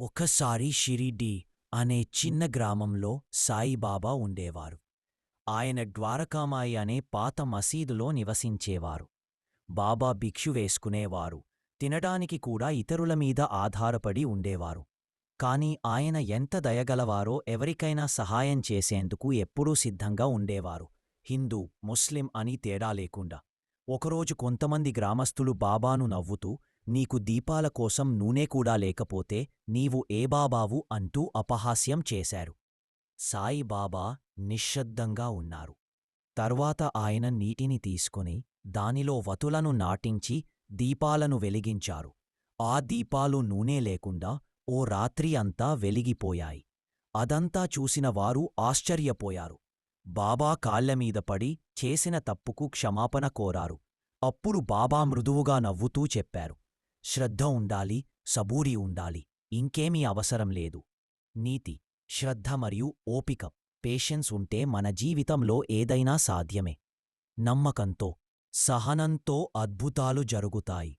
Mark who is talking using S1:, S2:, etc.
S1: ఒకసారి షిరిడి అనే చిన్న గ్రామంలో సాయిబాబా ఉండేవారు. ఆయన ద్వారకామాయి అనే పాత మసీదులో నివసించేవారు. బాబా భిక్షు వేసుకునేవారు. తినడానికి కూడా ఇతరుల మీద ఆధారపడి ఉండేవారు. కాని ఆయన ఎంత దయగలవారో ఎవరికైనా సహాయం చేసేందుకు ఎప్పుడూ సిద్ధంగా ఉండేవారు. హిందూ ముస్లిం అని తేడా లేకుండా. ఒకరోజు కొంతమంది గ్రామస్థులు బాబాను నవ్వుతూ నీకు దీపాల కోసం నూనె కూడా లేకపోతే నీవు ఏ బాబావు అంటూ అపహాస్యం చేశారు. సాయిబాబా నిశ్శబ్దంగా ఉన్నారు. తర్వాత ఆయన నీటిని తీసుకుని దానిలో వతులను నాటించి దీపాలను వెలిగించారు. ఆ దీపాలు నూనె లేకుండా ఓ రాత్రి అంతా వెలిగిపోయాయి. అదంతా చూసిన వారు ఆశ్చర్యపోయారు. బాబా కాళ్ళమీద పడి చేసిన తప్పుకు క్షమాపణ కోరారు. అప్పుడు బాబా మృదువుగా నవ్వుతూ చెప్పారు. శ్రద్ధ ఉండాలి సబూరి ఉండాలి ఇంకేమీ అవసరం లేదు. నీతి శ్రద్ధ మరియు ఓపిక పేషెన్స్ ఉంటే మన జీవితంలో ఏదైనా సాధ్యమే. నమ్మకంతో సహనంతో అద్భుతాలు జరుగుతాయి.